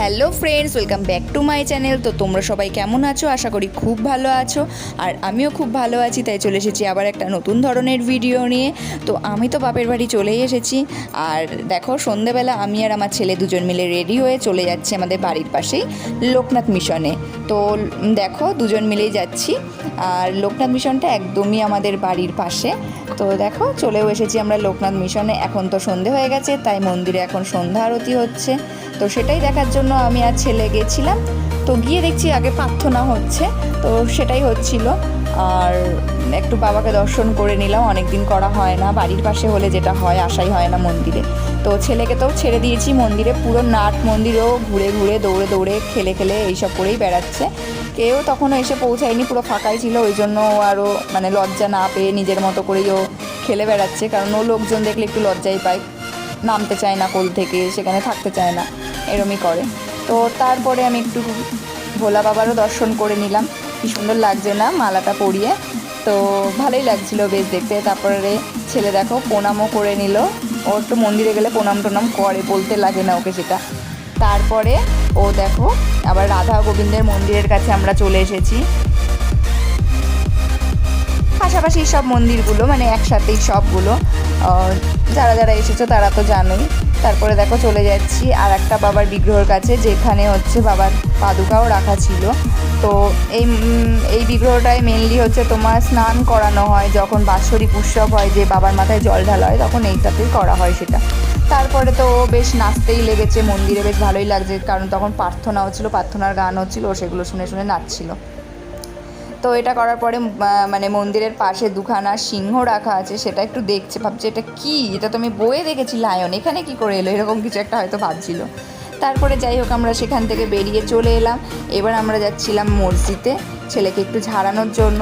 Hello friends, welcome back to my channel. তো তোমরা সবাই কেমন আছো? আশা করি খুব ভালো আছো। আর আমিও খুব ভালো আছি, তাই চলে এসেছি আবার একটা নতুন ধরনের ভিডিও নিয়ে। তো আমি তো বাপের বাড়ি চলেই এসেছি। আর দেখো, সন্ধেবেলা আমি আর আমার ছেলে দুজন মিলে রেডি হয়ে চলে যাচ্ছি আমাদের বাড়ির পাশেই লোকনাথ মিশনে। তো দেখো, দুজন মিলেই যাচ্ছি। আর লোকনাথ মিশনটা একদমই আমাদের বাড়ির পাশে। তো দেখো, চলেও এসেছি আমরা লোকনাথ মিশনে। এখন তো সন্ধে হয়ে গেছে, তাই মন্দিরে এখন সন্ধ্যা আরতি হচ্ছে। তো সেটাই দেখার জন্য আমি আর ছেলে গেছিলাম। তো গিয়ে দেখছি আগে প্রার্থনা হচ্ছে, তো সেটাই হচ্ছিল। আর একটু বাবাকে দর্শন করে নিলাম অনেক দিন করা হয় না, বাড়ির পাশে হলে যেটা হয় আসাই হয় না মন্দিরে। তো ছেলেকে তো ছেড়ে দিয়েছি মন্দিরে, পুরো নাট মন্দিরেও ঘুরে ঘুরে, দৌড়ে দৌড়ে, খেলে খেলে এইসব করেই বেড়াচ্ছে। কেউ তখনও এসে পৌঁছায়নি, পুরো ফাঁকাই ছিল, ওই জন্য ও আরও মানে লজ্জা না পেয়ে নিজের মতো করেই ও খেলে বেড়াচ্ছে, কারণ ও লোকজন দেখলে একটু লজ্জাই পায়। নামতে চায় না কোল থেকে, সেখানে থাকতে চায় না, এরমই করে। তো তারপরে আমি একটু ভোলা বাবারও দর্শন করে নিলাম। কি সুন্দর লাগছে না মালাটা পরিয়ে। তো ভালোই লাগছিল বেশ দেখতে। তারপরে ছেলে দেখো, প্রণামও করে নিল। ও একটু মন্দিরে গেলে প্রণাম টনাম করে, বলতে লাগে না ওকে সেটা। তারপরে ও দেখো, আবার রাধা গোবিন্দের মন্দিরের কাছে আমরা চলে এসেছি। পাশাপাশি সব মন্দিরগুলো মানে একসাথেই সবগুলো। যারা যারা এসেছ তারা তো জানোই। তারপরে দেখো চলে যাচ্ছি আর একটা বাবার বিগ্রহের কাছে, যেখানে হচ্ছে বাবার পাদুকাও রাখা ছিল। তো এই এই বিগ্রহটায় মেনলি হচ্ছে তোমার স্নান করানো হয়, যখন বাৎসরিক উৎসব হয়, যে বাবার মাথায় জল ঢালা হয়, তখন এইটাতেই করা হয় সেটা। তারপরে তো ও বেশ নাচতেই লেগেছে, মন্দিরে বেশ ভালোই লাগছে, কারণ তখন প্রার্থনা হচ্ছিল প্রার্থনার গান হচ্ছিল সেগুলো শুনে শুনে নাচছিল। তো এটা করার পরে মানে মন্দিরের পাশে দুখানা সিংহ রাখা আছে, সেটা একটু দেখছে, ভাবছে এটা কি? এটা তো আমি বয়ে দেখেছি, লায়ন, এখানে কি করে এলো? এরকম কিছু একটা হয়তো ভাবছিল। তারপরে যাই হোক, আমরা সেখান থেকে বেরিয়ে চলে এলাম। এবার আমরা যাচ্ছিলাম মসজিদে, ছেলেকে একটু ঝাড়ানোর জন্য।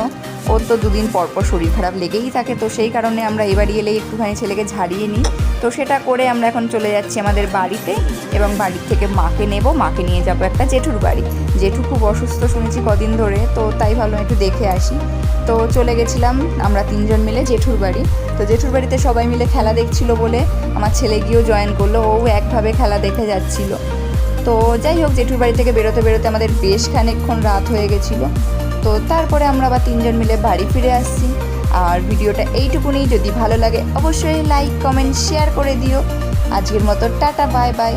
ওর তো দুদিন পর পর শরীর খারাপ লেগেই থাকে, তো সেই কারণে আমরা এবারই এলেই একটুখানি ছেলেকে ঝাড়িয়ে নিই। তো সেটা করে আমরা এখন চলে যাচ্ছি আমাদের বাড়িতে এবং বাড়ির থেকে মাকে নেব। মাকে নিয়ে যাব একটা জেঠুর বাড়ি। জেঠু খুব অসুস্থ শুনেছি কদিন ধরে, তো তাই ভাবলাম একটু দেখে আসি। তো চলে গেছিলাম আমরা তিনজন মিলে জেঠুর বাড়ি। তো জেঠুর বাড়িতে সবাই মিলে খেলা দেখছিল বলে আমার ছেলে গিয়েও জয়েন করল, ও একভাবে খেলা দেখে যাচ্ছিল। তো যাই হোক, জেঠুর বাড়ি থেকে বেরোতে বেরোতে আমাদের বেশ খানিকক্ষণ রাত হয়ে গেছিল। তো তারপরে আমরা আবার তিনজন মিলে বাড়ি ফিরে আসছি। আর ভিডিওটা এইটুকুনি, যদি ভালো লাগে অবশ্যই লাইক কমেন্ট শেয়ার করে দিও। আজকের মতো টাটা বাই বাই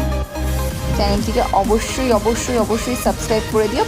চ্যানেলটিকে অবশ্যই অবশ্যই অবশ্যই সাবস্ক্রাইব করে দিও।